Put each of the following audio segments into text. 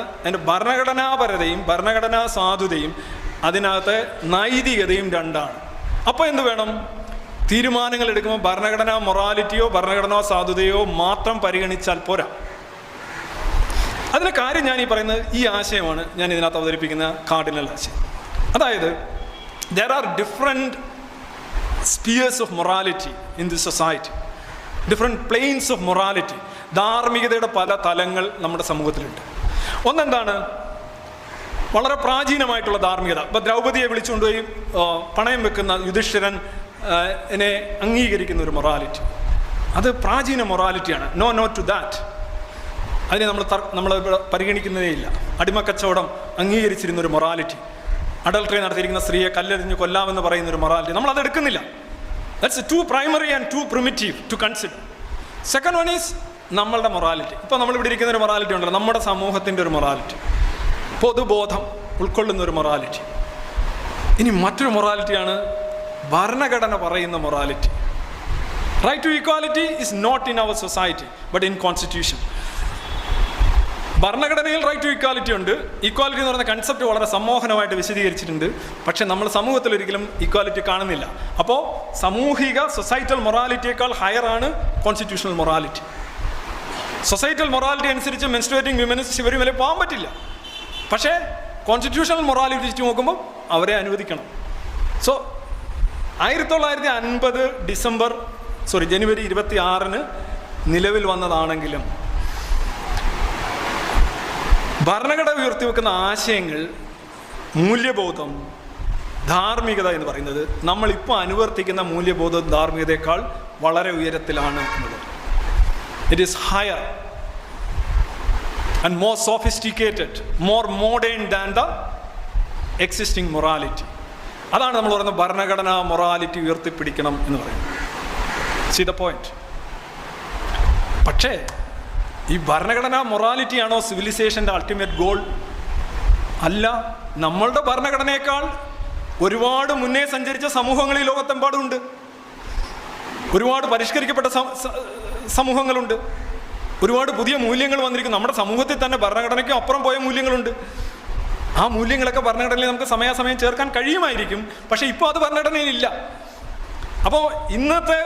അതിന്റെ ഭരണഘടനാപരതയും ഭരണഘടനാ സാധുതയും അതിനകത്തെ നൈതികതയും രണ്ടാണ്. അപ്പോൾ എന്ത് വേണം? തീരുമാനങ്ങൾ എടുക്കുമ്പോൾ ഭരണഘടനാ മൊറാലിറ്റിയോ ഭരണഘടനാ സാധുതയോ മാത്രം പരിഗണിച്ചാൽ പോരാ. അതിലെ കാര്യം ഞാൻ ഈ പറയുന്നത് ഈ ആശയമാണ് ഞാൻ ഇതിനകത്ത് അവതരിപ്പിക്കുന്ന കാർഡിനൽ ആശയം. അതായത് there are different spheres of morality in the society different planes of morality ധാർമ്മികതയുടെ പല തലങ്ങൾ നമ്മുടെ സമൂഹത്തിലുണ്ട്. ഒന്നെന്താണ്? വളരെ പ്രാചീനമായിട്ടുള്ള ധാർമ്മികത. ഇപ്പം ദ്രൗപതിയെ വിളിച്ചുകൊണ്ടുപോയി പണയം വെക്കുന്ന യുധിഷ്ഠിരൻ എന്നെ അംഗീകരിക്കുന്ന ഒരു മൊറാലിറ്റി അത് പ്രാചീന മൊറാലിറ്റിയാണ് നോ നോ ടു ദാറ്റ് അതിനെ നമ്മൾ നമ്മൾ പരിഗണിക്കുന്നതേ ഇല്ല. അടിമക്കച്ചവടം അംഗീകരിച്ചിരുന്ന ഒരു മൊറാലിറ്റി അഡൾട്രി നടത്തിയിരിക്കുന്ന സ്ത്രീയെ കല്ലെറിഞ്ഞ് കൊല്ലാമെന്ന് പറയുന്ന ഒരു മൊറാലിറ്റി നമ്മൾ അത് എടുക്കുന്നില്ല. That's too primary and too primitive to consider second one is നമ്മളുടെ മൊറാലിറ്റി ഇപ്പോൾ നമ്മളിവിടെ ഇരിക്കുന്ന ഒരു മൊറാലിറ്റി ഉണ്ടല്ലോ. നമ്മുടെ സമൂഹത്തിന്റെ ഒരു മൊറാലിറ്റി പൊതുബോധം ഉൾക്കൊള്ളുന്ന ഒരു മൊറാലിറ്റി ഇനി മറ്റൊരു മൊറാലിറ്റിയാണ് ഭരണഘടന പറയുന്ന morality right to equality is not in our society but in constitution ഭരണഘടനയിൽ റൈറ്റ് ടു ഇക്വാലിറ്റി ഉണ്ട്. ഇക്വാലിറ്റി എന്ന് പറയുന്ന കൺസെപ്റ്റ് വളരെ സമ്മോഹനമായിട്ട് വിശദീകരിച്ചിട്ടുണ്ട്. പക്ഷേ നമ്മൾ സമൂഹത്തിൽ ഒരിക്കലും ഇക്വാലിറ്റി കാണുന്നില്ല. അപ്പോൾ സാമൂഹിക സൊസൈറ്റൽ മൊറാലിറ്റിയേക്കാൾ ഹയർ ആണ് കോൺസ്റ്റിറ്റ്യൂഷണൽ മൊറാലിറ്റി സൊസൈറ്റൽ മൊറാലിറ്റി അനുസരിച്ച് മെൻസ്ട്രേറ്റിംഗ് വിമന് ശിവരിമല പോകാൻ പറ്റില്ല. പക്ഷേ കോൺസ്റ്റിറ്റ്യൂഷണൽ മൊറാലിറ്റി വെച്ച് നോക്കുമ്പോൾ അവരെ അനുവദിക്കണം. സോ ആയിരത്തി തൊള്ളായിരത്തി അൻപത് ഡിസംബർ സോറി ജനുവരി ഇരുപത്തി ആറിന് നിലവിൽ വന്നതാണെങ്കിലും ഭരണഘടന ഉയർത്തിവെക്കുന്ന ആശയങ്ങൾ മൂല്യബോധം ധാർമ്മികത എന്ന് പറയുന്നത് നമ്മളിപ്പോൾ അനുവർത്തിക്കുന്ന മൂല്യബോധം ധാർമ്മികതയേക്കാൾ വളരെ ഉയരത്തിലാണ് എന്നുള്ളത്. It is higher and more sophisticated, more modern than the existing morality. അതാണ് നമ്മൾ പറയുന്നത് ഭരണഘടനാ മൊറാലിറ്റി ഉയർത്തിപ്പിടിക്കണം എന്ന് പറയുന്നത്. സി ദ പോയിന്റ് പക്ഷേ ഈ ഭരണഘടനാ മൊറാലിറ്റിയാണോ സിവിലൈസേഷന്റെ അൾട്ടിമേറ്റ് ഗോൾ അല്ല. നമ്മളുടെ ഭരണഘടനയേക്കാൾ ഒരുപാട് മുന്നേ സഞ്ചരിച്ച സമൂഹങ്ങൾ ഈ ലോകത്തെമ്പാടുമുണ്ട് ഒരുപാട് പരിഷ്കരിക്കപ്പെട്ട സമൂഹങ്ങളുണ്ട്. ഒരുപാട് പുതിയ മൂല്യങ്ങൾ വന്നിരിക്കുന്നു. നമ്മുടെ സമൂഹത്തിൽ തന്നെ ഭരണഘടനയ്ക്കും അപ്പുറം പോയ മൂല്യങ്ങളുണ്ട്. ആ മൂല്യങ്ങളൊക്കെ ഭരണഘടനയിൽ നമുക്ക് സമയാസമയം ചേർക്കാൻ കഴിയുമായിരിക്കും. പക്ഷേ ഇപ്പോൾ അത് ഭരണഘടനയിലില്ല അപ്പോൾ ഇന്നത്തെ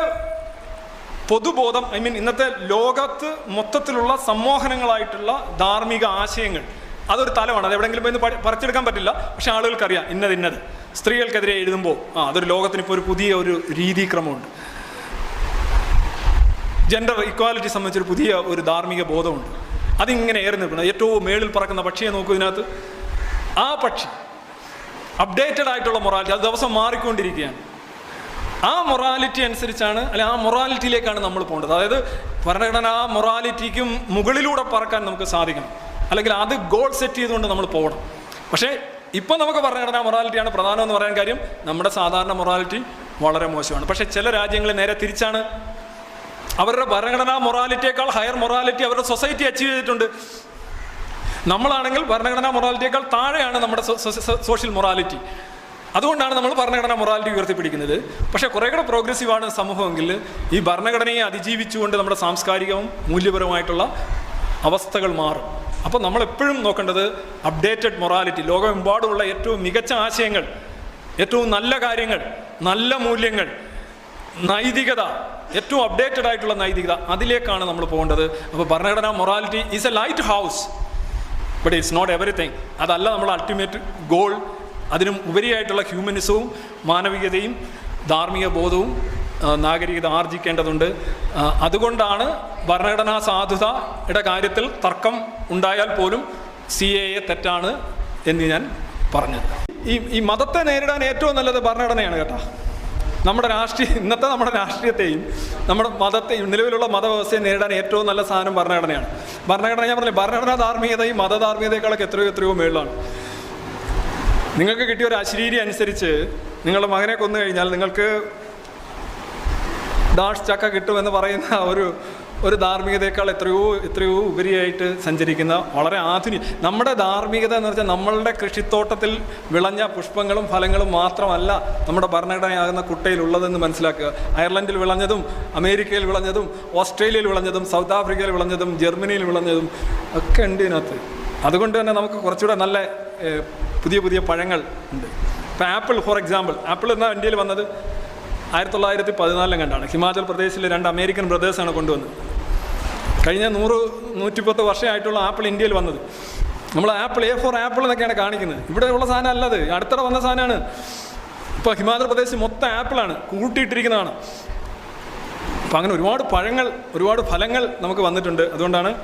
പൊതുബോധം ഐ മീൻ ഇന്നത്തെ ലോകത്ത് മൊത്തത്തിലുള്ള സമ്മോഹനങ്ങളായിട്ടുള്ള ധാർമ്മിക ആശയങ്ങൾ അതൊരു തലമാണ്. അത് എവിടെയെങ്കിലും പോയി പറിച്ചെടുക്കാൻ പറ്റില്ല. പക്ഷേ ആളുകൾക്കറിയാം ഇന്നത് ഇന്നത്. സ്ത്രീകൾക്കെതിരെ എഴുതുമ്പോൾ ആ അതൊരു ലോകത്തിന് ഇപ്പോൾ ഒരു പുതിയ ഒരു രീതിക്രമമുണ്ട് ജെൻഡർ ഇക്വാലിറ്റി സംബന്ധിച്ചൊരു പുതിയ ഒരു ധാർമ്മിക ബോധമുണ്ട്. അതിങ്ങനെ ഏറി നിൽക്കുന്നത് ഏറ്റവും മേളിൽ പറക്കുന്ന പക്ഷിയെ നോക്കൂ ഇതിനകത്ത്. ആ പക്ഷി അപ്ഡേറ്റഡ് ആയിട്ടുള്ള മൊറാലിറ്റി അത് ദിവസം മാറിക്കൊണ്ടിരിക്കുകയാണ്. ആ മൊറാലിറ്റി അനുസരിച്ചാണ് അല്ലെ ആ മൊറാലിറ്റിയിലേക്കാണ് നമ്മൾ പോകേണ്ടത്. അതായത് ഭരണഘടന ആ മൊറാലിറ്റിക്കും മുകളിലൂടെ പറക്കാൻ നമുക്ക് സാധിക്കണം. അല്ലെങ്കിൽ അത് ഗോൾ സെറ്റ് ചെയ്തുകൊണ്ട് നമ്മൾ പോകണം. പക്ഷേ ഇപ്പം നമുക്ക് ഭരണഘടനാ മൊറാലിറ്റിയാണ് പ്രധാനമെന്ന് പറയാൻ കാര്യം നമ്മുടെ സാധാരണ മൊറാലിറ്റി വളരെ മോശമാണ്. പക്ഷേ ചില രാജ്യങ്ങൾ നേരെ തിരിച്ചാണ് അവരുടെ ഭരണഘടനാ മൊറാലിറ്റിയേക്കാൾ ഹയർ മൊറാലിറ്റി അവരുടെ സൊസൈറ്റി അച്ചീവ് ചെയ്തിട്ടുണ്ട്. നമ്മളാണെങ്കിൽ ഭരണഘടനാ മൊറാലിറ്റിയേക്കാൾ താഴെയാണ് നമ്മുടെ സോഷ്യൽ മൊറാലിറ്റി. അതുകൊണ്ടാണ് നമ്മൾ ഭരണഘടനാ മൊറാലിറ്റി ഉയർത്തിപ്പിടിക്കുന്നത്. പക്ഷേ കുറേ കൂടെ പ്രോഗ്രസീവാണ് സമൂഹമെങ്കിൽ ഈ ഭരണഘടനയെ അതിജീവിച്ചുകൊണ്ട് നമ്മുടെ സാംസ്കാരികവും മൂല്യപരമായിട്ടുള്ള അവസ്ഥകൾ മാറും. അപ്പോൾ നമ്മൾ എപ്പോഴും നോക്കേണ്ടത് അപ്ഡേറ്റഡ് മൊറാലിറ്റി ലോകമെമ്പാടുമുള്ള ഏറ്റവും മികച്ച ആശയങ്ങൾ ഏറ്റവും നല്ല കാര്യങ്ങൾ നല്ല മൂല്യങ്ങൾ നൈതികത ഏറ്റവും അപ്ഡേറ്റഡ് ആയിട്ടുള്ള നൈതികത അതിലേക്കാണ് നമ്മൾ പോകേണ്ടത്. അപ്പോൾ ഭരണഘടനാ morality is a lighthouse but it's not everything അതല്ല നമ്മൾ അൾട്ടിമേറ്റ് ഗോൾ അതിനും ഉപരിയായിട്ടുള്ള ഹ്യൂമനിസവും മാനവികതയും ധാർമ്മിക ബോധവും നാഗരികത ആർജിക്കേണ്ടതുണ്ട്. അതുകൊണ്ടാണ് ഭരണഘടനാ സാധുതയുടെ കാര്യത്തിൽ തർക്കം ഉണ്ടായാൽ പോലും സി എ എ തെറ്റാണ് എന്ന് ഞാൻ പറഞ്ഞത്. ഈ ഈ മതത്തെ നേരിടാൻ ഏറ്റവും നല്ലത് ഭരണഘടനയാണ് കേട്ടോ. നമ്മുടെ രാഷ്ട്രീയ ഇന്നത്തെ നമ്മുടെ രാഷ്ട്രീയത്തെയും നമ്മുടെ മതത്തെയും നിലവിലുള്ള മതവ്യവസ്ഥയെ നേരിടാൻ ഏറ്റവും നല്ല സാധനം ഭരണഘടനയാണ്. ഭരണഘടന ഞാൻ പറഞ്ഞില്ല ഭരണഘടനാ ധാർമ്മികതയും മതധാർമ്മികതയെക്കാളൊക്കെ എത്രയോ എത്രയോ മേളിലാണ്. നിങ്ങൾക്ക് കിട്ടിയ ഒരു അശരീരി അനുസരിച്ച് നിങ്ങളുടെ മകനെ കൊന്നു കഴിഞ്ഞാൽ നിങ്ങൾക്ക് ദാഷ് ചക്ക കിട്ടുമെന്ന് പറയുന്ന ഒരു ഒരു ധാർമ്മികതയേക്കാൾ എത്രയോ എത്രയോ ഉപരിയായിട്ട് സഞ്ചരിക്കുന്ന വളരെ ആധുനിക നമ്മുടെ ധാർമ്മികത എന്ന് വെച്ചാൽ നമ്മളുടെ കൃഷിത്തോട്ടത്തിൽ വിളഞ്ഞ പുഷ്പങ്ങളും ഫലങ്ങളും മാത്രമല്ല നമ്മുടെ ഭരണഘടനയാകുന്ന കുട്ടയിലുള്ളതെന്ന് മനസ്സിലാക്കുക. അയർലൻഡിൽ വിളഞ്ഞതും അമേരിക്കയിൽ വിളഞ്ഞതും ഓസ്ട്രേലിയയിൽ വിളഞ്ഞതും സൗത്ത് ആഫ്രിക്കയിൽ വിളഞ്ഞതും ജർമ്മനിയിൽ വിളഞ്ഞതും ഒക്കെ ഉണ്ട് ഇതിനകത്ത്. അതുകൊണ്ട് തന്നെ നമുക്ക് കുറച്ചുകൂടെ നല്ല പുതിയ പുതിയ പഴങ്ങൾ ഉണ്ട്. ഇപ്പം ആപ്പിൾ ഫോർ എക്സാമ്പിൾ. ആപ്പിൾ എന്നാൽ ഇന്ത്യയിൽ വന്നത്? ആയിരത്തി തൊള്ളായിരത്തി പതിനാലിലും കണ്ടാണ്. ഹിമാചൽ പ്രദേശിലെ രണ്ട് അമേരിക്കൻ ബ്രദേഴ്സാണ് കൊണ്ടുവന്നത്. കഴിഞ്ഞ നൂറ് നൂറ്റിപ്പത്ത് വർഷമായിട്ടുള്ള ആപ്പിൾ ഇന്ത്യയിൽ വന്നത്. നമ്മൾ ആപ്പിൾ എ ഫോർ ആപ്പിൾ എന്നൊക്കെയാണ് കാണിക്കുന്നത്. ഇവിടെ ഉള്ള സാധനം അല്ലത്. അടുത്തിടെ വന്ന സാധനമാണ്. ഇപ്പോൾ ഹിമാചൽ പ്രദേശ് മൊത്തം ആപ്പിളാണ് കൂട്ടിയിട്ടിരിക്കുന്നതാണ്. അപ്പം അങ്ങനെ ഒരുപാട് പഴങ്ങൾ ഒരുപാട് ഫലങ്ങൾ നമുക്ക് വന്നിട്ടുണ്ട്. അതുകൊണ്ടാണ്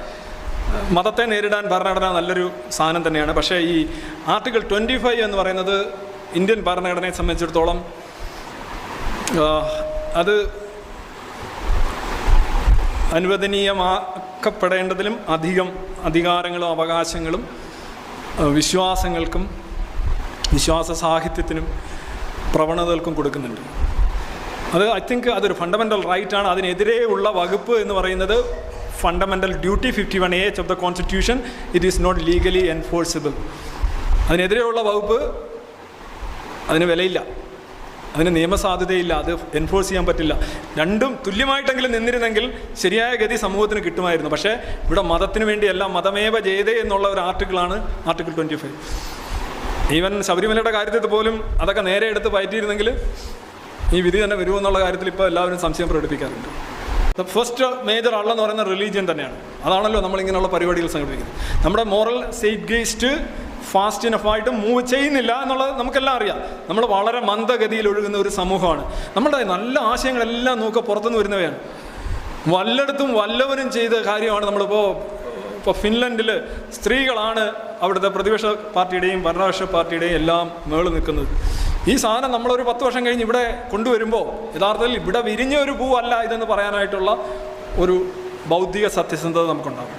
മതത്തെ നേരിടാൻ ഭരണഘടന നല്ലൊരു സാധനം തന്നെയാണ്. പക്ഷേ ഈ ആർട്ടിക്കിൾ ട്വന്റി ഫൈവ് എന്ന് പറയുന്നത് ഇന്ത്യൻ ഭരണഘടനയെ സംബന്ധിച്ചിടത്തോളം അത് അനുവദനീയമാക്കപ്പെടേണ്ടതിലും അധികം അധികാരങ്ങളും അവകാശങ്ങളും വിശ്വാസങ്ങൾക്കും വിശ്വാസ സാഹിത്യത്തിനും പ്രവണതകൾക്കും കൊടുക്കുന്നുണ്ട്. അത് ഐ തിങ്ക് അതൊരു ഫണ്ടമെന്റൽ റൈറ്റ് ആണ് അതിനെതിരെ വകുപ്പ് എന്ന് പറയുന്നത് fundamental duty fifty one H of the constitution. It is not legally enforceable. അതിനെതിരെയുള്ള വകുപ്പ് അതിന് വിലയില്ല. അതിന് നിയമസാധ്യതയില്ല അത് എൻഫോഴ്സ് ചെയ്യാൻ പറ്റില്ല. രണ്ടും തുല്യമായിട്ടെങ്കിലും നിന്നിരുന്നെങ്കിൽ ശരിയായ ഗതി സമൂഹത്തിന് കിട്ടുമായിരുന്നു. പക്ഷേ ഇവിടെ മതത്തിന് വേണ്ടിയല്ല മതമേവ ജയതേ എന്നുള്ള ഒരു ആർട്ടിക്കിളാണ് ആർട്ടിക്കിൾ ട്വന്റി ഫൈവ് ഈവൻ ശബരിമലയുടെ കാര്യത്തിൽ പോലും അതൊക്കെ നേരെ എടുത്ത് പയറ്റിയിരുന്നെങ്കിൽ ഈ വിധി തന്നെ വരുമെന്നുള്ള കാര്യത്തിൽ ഇപ്പോൾ എല്ലാവരും സംശയം പ്രകടിപ്പിക്കാറുണ്ട്. ദ ഫസ്റ്റ് മേജർ ആളെന്ന് പറയുന്ന റിലീജിയൻ തന്നെയാണ്. അതാണല്ലോ നമ്മളിങ്ങനെയുള്ള പരിപാടികൾ സംഘടിപ്പിക്കുന്നത്. നമ്മുടെ മോറൽ സേഫ് ഗേസ്റ്റ് ഫാസ്റ്റ് ഇനഫായിട്ട് മൂവ് ചെയ്യുന്നില്ല എന്നുള്ളത് നമുക്കെല്ലാം അറിയാം. നമ്മൾ വളരെ മന്ദഗതിയിൽ ഒഴുകുന്ന ഒരു സമൂഹമാണ്. നമ്മുടെ നല്ല ആശയങ്ങളെല്ലാം നോക്കുക പുറത്തുനിന്ന് വരുന്നവയാണ്. വല്ലയിടത്തും വല്ലവരും ചെയ്ത കാര്യമാണ് നമ്മളിപ്പോൾ ഇപ്പോൾ ഫിൻലൻഡിൽ സ്ത്രീകളാണ് അവിടുത്തെ പ്രതിപക്ഷ പാർട്ടിയുടെയും ഭരണപക്ഷ പാർട്ടിയുടെയും എല്ലാം മേളിൽ നിൽക്കുന്നത്. ഈ സാധനം നമ്മളൊരു പത്ത് വർഷം കഴിഞ്ഞ് ഇവിടെ കൊണ്ടുവരുമ്പോൾ യഥാർത്ഥത്തിൽ ഇവിടെ വിരിഞ്ഞ ഒരു പൂവല്ല ഇതെന്ന് പറയാനായിട്ടുള്ള ഒരു ബൗദ്ധിക സത്യസന്ധത നമുക്കുണ്ടാകും.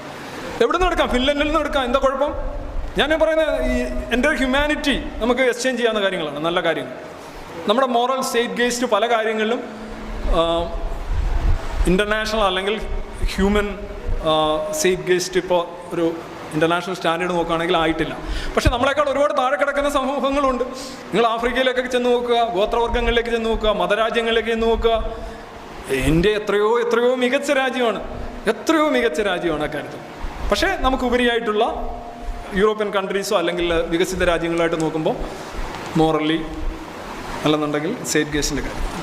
എവിടെ നിന്ന് എടുക്കാം? ഫിൻലൻഡിൽ നിന്ന് എടുക്കാം. എന്താ കുഴപ്പം? ഞാൻ പറയുന്നത് ഈ എന്റെ ഹ്യൂമാനിറ്റി നമുക്ക് എക്സ്ചേഞ്ച് ചെയ്യാവുന്ന കാര്യങ്ങളാണ് നല്ല കാര്യങ്ങൾ. നമ്മുടെ മോറൽ സ്റ്റേറ്റ് ഗേസ്റ്റ് പല കാര്യങ്ങളിലും ഇന്റർനാഷണൽ അല്ലെങ്കിൽ ഹ്യൂമൻ സ്റ്റേറ്റ് ഗേസ്റ്റ് ഇപ്പോൾ ഒരു ഇന്റർനാഷണൽ സ്റ്റാൻഡേർഡ് നോക്കുകയാണെങ്കിൽ ആയിട്ടില്ല. പക്ഷേ നമ്മളെക്കാൾ ഒരുപാട് താഴെ കിടക്കുന്ന സമൂഹങ്ങളുണ്ട്. നിങ്ങൾ ആഫ്രിക്കയിലേക്ക് ചെന്ന് നോക്കുക ഗോത്രവർഗങ്ങളിലേക്ക് ചെന്ന് നോക്കുക മതരാജ്യങ്ങളിലേക്ക് ചെന്ന് നോക്കുക. ഇന്ത്യ എത്രയോ എത്രയോ മികച്ച രാജ്യമാണ്. എത്രയോ മികച്ച രാജ്യമാണ് അക്കാര്യത്തിൽ. പക്ഷേ നമുക്ക് ഉപരിയായിട്ടുള്ള യൂറോപ്യൻ കൺട്രീസോ അല്ലെങ്കിൽ വികസിത രാജ്യങ്ങളായിട്ട് നോക്കുമ്പോൾ മോറലി അല്ലെന്നുണ്ടെങ്കിൽ സേഫ് ഗേസിന്റെ കാര്യം.